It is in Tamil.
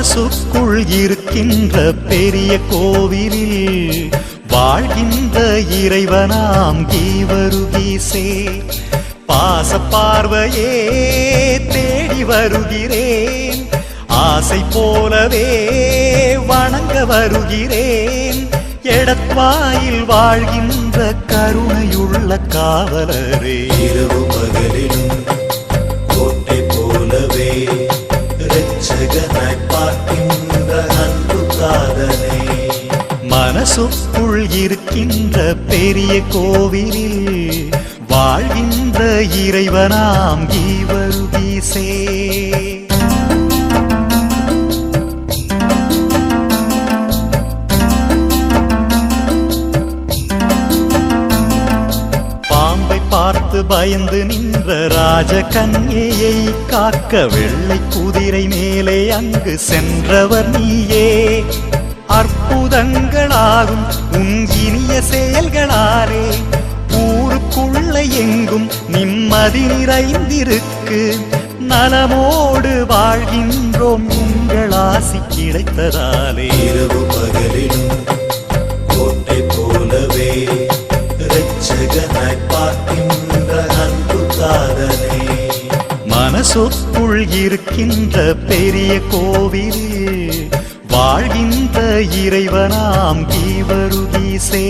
மனசுக்குள் இருக்கின்ற பெரிய கோவிலில் வாழ்கின்ற இறைவனாம் கீவருகீசே. பாச பார்வையே தேடி வருகிறேன். ஆசை போலவே வணங்க வருகிறேன். எடத்வாயில் வாழ்கின்ற கருணையுள்ள காவலரே. இரவு பகலிலும் கோட்டை போலவே மனசுக்குள் இருக்கின்ற பெரிய கோவிலில் வாழ்கின்ற இறைவனாம் ஈவருகீசே பாம்பை பார்த்து பயந்து நின்ற ராஜ ராஜகன்யையை காக்க வெள்ளை குதிரை மேலே அங்கு சென்றவர் நீயே. அற்புதங்களாகும் உன் இனிய செயல்களாலே. ஊருக்குள்ள எங்கும் நிம்மதி நிறைந்திருக்கு. நலமோடு வாழ்கின்றோம் உங்கள் ஆசி கிடைத்ததாலே. இரவு பகலிலும் கோட்டை போலவே பார்க்கின்ற அன்பு மனசுக்குள் இருக்கின்ற பெரிய வாழ்கின்ற இறைவனாம் கீவருகீசே.